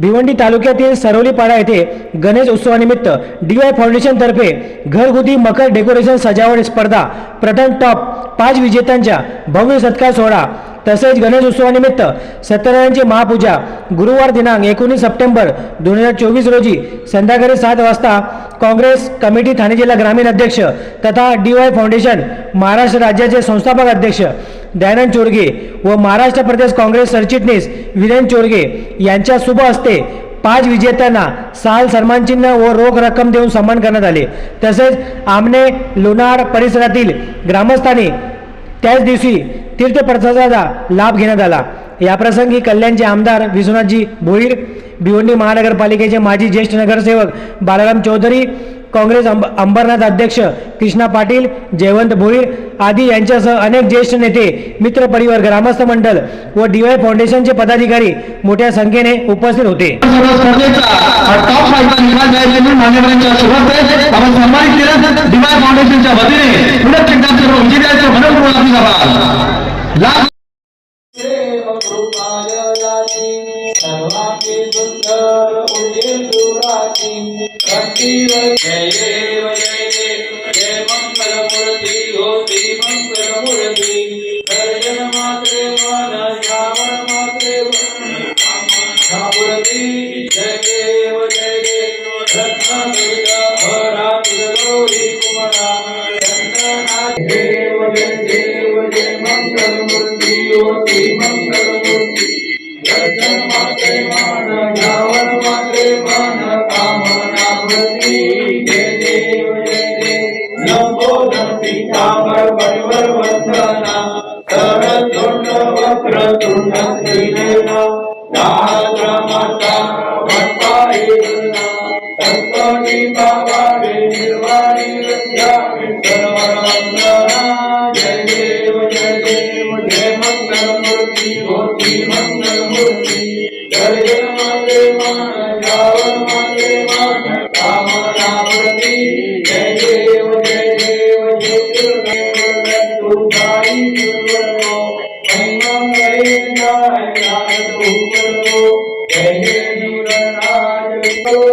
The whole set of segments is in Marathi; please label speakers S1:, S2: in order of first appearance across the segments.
S1: भिवंडी तालुक्यातील सरवलीपाडा येथे गणेश उत्सवानिमित्त डी वाय फाउंडेशनतर्फे घरगुती मकर डेकोरेशन सजावट स्पर्धा प्रथम टॉप पाच विजेत्यांच्या भव्य सत्कार सोहळा तसेच गणेश उत्सवानिमित्त सत्यनारायणची महापूजा गुरुवार दिनांक एकोणीस सप्टेंबर दोन हजार चोवीस रोजी संध्याकाळी सात वाजता काँग्रेस कमिटी ठाणे जिल्हा ग्रामीण अध्यक्ष तथा डी वाय फाउंडेशन महाराष्ट्र राज्याचे संस्थापक अध्यक्ष दयानंद चोरगे व महाराष्ट्र प्रदेश काँग्रेस सरचिटणीस विरेन चोरगे यांच्या शुभ हस्ते पाच विजेत्यांना साल सन्मानचिन्ह व रोख रक्कम देऊन सन्मान करण्यात आले. तसेच आमने लोणार परिसरातील ग्रामस्थांनी त्याच दिवशी तीर्थप्रसादाचा लाभ घेण्यात आला. याप्रसंगी कल्याणचे आमदार विश्वनाथजी भोईर भिवंडी महानगरपालिकेचे माजी ज्येष्ठ नगरसेवक बालाराम चौधरी काँग्रेस अंब अंबरनाथ अध्यक्ष कृष्णा पाटील जयवंत भोईर आदी यांच्यासह अनेक ज्येष्ठ नेते मित्रपरिवार ग्रामस्थ मंडळ व डी वाय फाउंडेशनचे पदाधिकारी मोठ्या संख्येने उपस्थित होते.
S2: डिवाय फाउंडेशनच्या
S3: उजे सुराची जय देव जय देव जय मंगल मूर्ती होती मंगल मूर्ती दर्शन मात्रे मन श्रावण मात्रे मूर्ती जय देव जय देव रत्न दुर्ग हरा गौरी कुमरा चंदना देव जय देव संतोषी बाबा रे निर्वाणी रक्षा विठ्ठल वंदना जय देव जय देव जय मंगल मूर्ती होती मंगल मूर्ती दर्शन माते मान श्रावण माते मान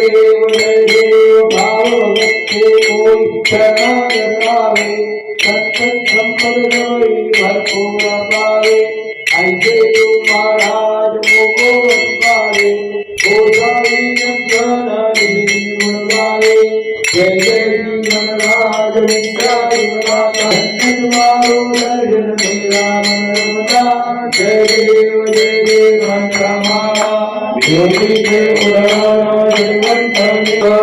S3: देव जय देव भाव भक्ति कोई शरण पावे सत्संग संपद जोई भरपूर पावे ऐसे तू महाराज मोको पावे गोसाई नंदन निधि गुण गावे जय जय जीवनराज विद्या जुगदाता जन्नत मारो दर्शन मेरा मन जय देव जय देव हमारा योगी देव जयवंत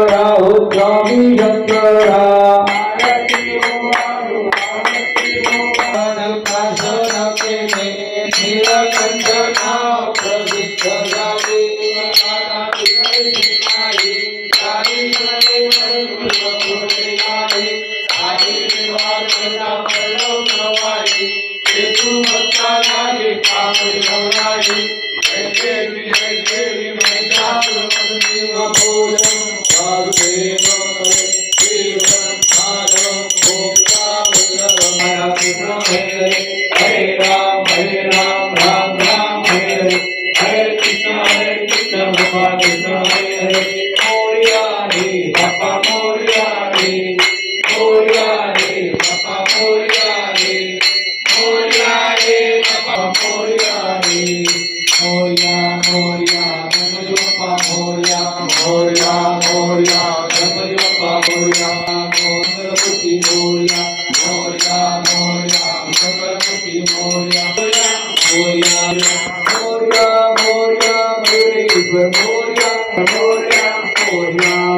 S3: Thank you.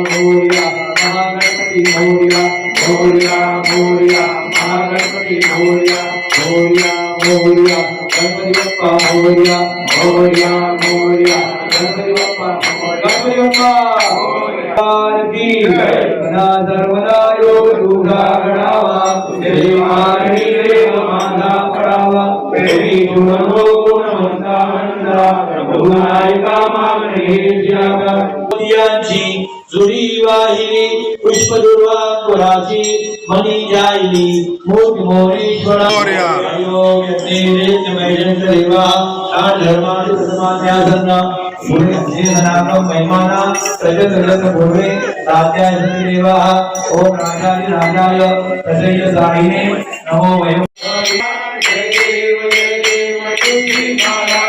S3: भूर्या महागणपति भूर्या भूर्या भूर्या महागणपति भूर्या भूर्या भूर्या गणपति बप्पा भूर्या भूर्या भूर्या गणपति बप्पा गणपति बप्पा की ना धर्मदा योग दुर्गा गणावा देवानी देव माता पड़ावा देवी गुणो गुणवंता मंदा प्रभु नायिका मागने जागा
S4: दिया जी जुरी वाहिली पुष्पदुर्वा कुराची मनी जायली मूर्ती मोरेश्वरा देवा धर्माची धर्माध्यासना महिमाना प्रजगत पूर्वे तात्याय देवा ओम राजाय राजाय प्रजय साईने नमो वयम
S3: जय देव जय देव तुझी माला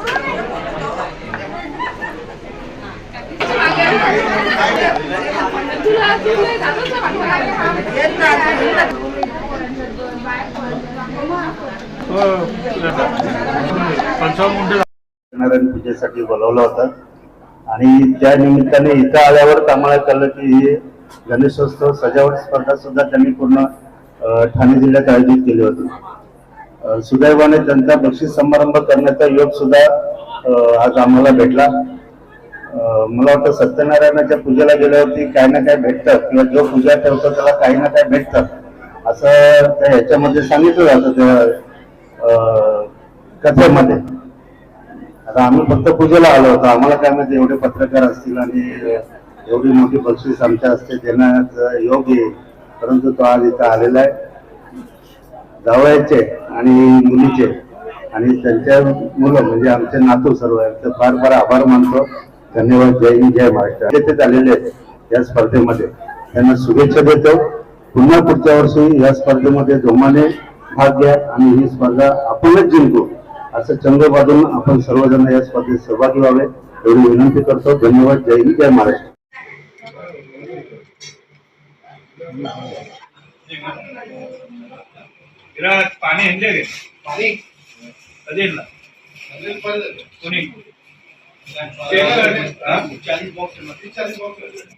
S5: पूजेसाठी बोलवलं होतं. आणि त्या निमित्ताने इथं आल्यावर आम्हाला कळलं की ही गणेशोत्सव सजावट स्पर्धा सुद्धा त्यांनी पूर्ण ठाणे जिल्ह्यात आयोजित केली होती. सुदैवाने त्यांचा बक्षीस समारंभ करण्याचा योग सुद्धा आज आम्हाला भेटला. मला वाटतं सत्यनारायणाच्या पूजेला गेल्यावरती काही ना काही भेटतं किंवा जो पूजा ठेवतो त्याला काही ना काही भेटतं. असं त्या ह्याच्यामध्ये सांगितलं जातं त्या अं, कथेमध्ये. आता आम्ही फक्त पूजेला आलो होतो. आम्हाला काय माहिती एवढे पत्रकार असतील आणि एवढी मोठी बक्षीस आमच्या असते देण्याचा योग येईल परंतु तो आज इथं आलेला आहे. जावयाचे आणि मुलीचे. आणि त्यांच्या मुलं म्हणजे आमचे नातू सर्व फार फार आभार मानतो. धन्यवाद जय हिंद जय महाराष्ट्र. ते झालेले आहेत या स्पर्धेमध्ये. त्यांना शुभेच्छा देतो. पुन्हा पुढच्या वर्षी या स्पर्धेमध्ये जोमाने भाग घ्या आणि ही स्पर्धा आपणच जिंकू. असं चंग बांधून आपण सर्वजण या स्पर्धेत सहभागी व्हावे एवढी विनंती करतो. धन्यवाद जय हिंद जय महाराष्ट्र.
S6: पाणी पाणी. अजय ना कोणी चाळीस बॉक्स चाळीस बॉक्स